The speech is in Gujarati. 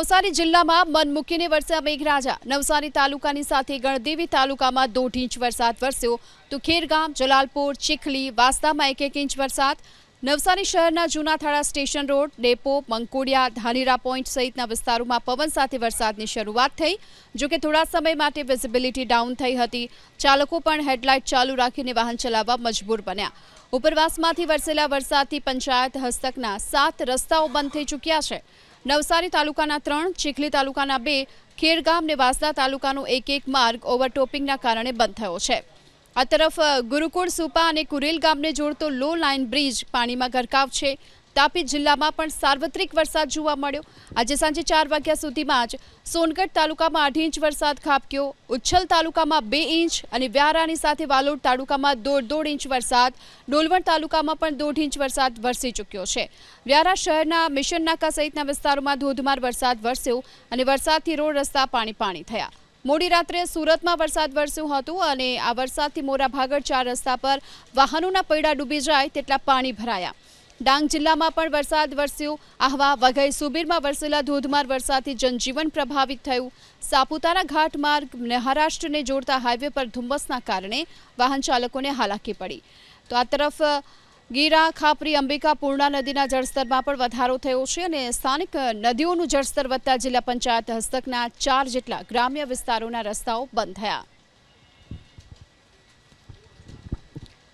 નવસારી જિલ્લામાં મન મૂકીને વરસ્યા મેઘરાજા નવસારી તાલુકાની સાથે ગણદેવી તાલુકામાં દોઢ ઇંચ વરસાદ વરસ્યો. તો ખેરગામ જલાલપુર, ચીખલી વાસ્તામાં એક એક ઇંચ વરસાદ. નવસારી શહેરના જૂનાથાળા station road, depot, Mankodiya, Dhanera point સહિતના વિસ્તારોમાં પવન સાથે વરસાદની શરૂઆત થઈ, જો કે થોડા સમય માટે વિઝિબિલિટી ડાઉન થઈ હતી. ચાલકો પણ હેડલાઇટ ચાલુ રાખીને વાહન ચલાવવા મજબૂર બન્યા. ઉપરવાસમાંથી વરસેલા વરસાદથી પંચાયત હસ્તકના સાત રસ્તાઓ બંધ થઈ ચૂક્યા છે. નવસારી તાલુકાના ત્રણ, ચીખલી તાલુકાના બે, ખેરગામ ને વાસદા તાલુકાનો એક એક માર્ગ ઓવરટોપિંગના કારણે બંધ થયો છે. આ તરફ, ગુરુકુળ સુપા અને કુરેલ ગામને જોડતો લો લાઇન બ્રિજ પાણીમાં ગરકાવ છે. તાપી જિલ્લામાં પણ સાર્વત્રિક વરસાદ જોવા મળ્યો. આજે સાંજે ચાર વાગ્યા સુધીમાં જ સોનગઢ તાલુકામાં અઢી ઇંચ વરસાદ ખાબક્યો. ઉચ્છલ તાલુકામાં બે ઇંચ અને વ્યારાની સાથે વાલોડ તાલુકામાં દોઢ દોઢ ઇંચ વરસાદ. ડોલવણ તાલુકામાં પણ દોઢ ઇંચ વરસાદ વરસી ચૂક્યો છે. વ્યારા શહેરના મિશન નાકા સહિતના વિસ્તારોમાં ધોધમાર વરસાદ વરસ્યો અને વરસાદથી રોડ રસ્તા પાણી પાણી થયા. મોડી રાત્રે સુરતમાં વરસાદ વરસ્યું હતું અને આ વરસાદથી મોરા ભાગળ ચાર રસ્તા પર વાહનોના પૈડા ડૂબી જાય તેટલા પાણી ભરાયા. ડાંગ જિલ્લામાં પણ વરસાદ વરસ્યો. આહવા વઘઈ સુબીરમાં વરસેલા ધોધમાર વરસાદથી જનજીવન પ્રભાવિત થયું. સાપુતારા ઘાટ માર્ગ મહારાષ્ટ્રને જોડતા હાઈવે પર ધુમ્મસના કારણે વાહન ચાલકોને હાલાકી પડી. તો આ તરફ, ગીરા, ખાપરી, અંબિકા, પૂર્ણા નદીના જળસ્તરમાં પણ વધારો થયો છે અને સ્થાનિક નદીઓનું જળસ્તર વધતા જિલ્લા પંચાયત હસ્તકના ચાર જેટલા ગ્રામ્ય વિસ્તારોના રસ્તાઓ બંધ થયા.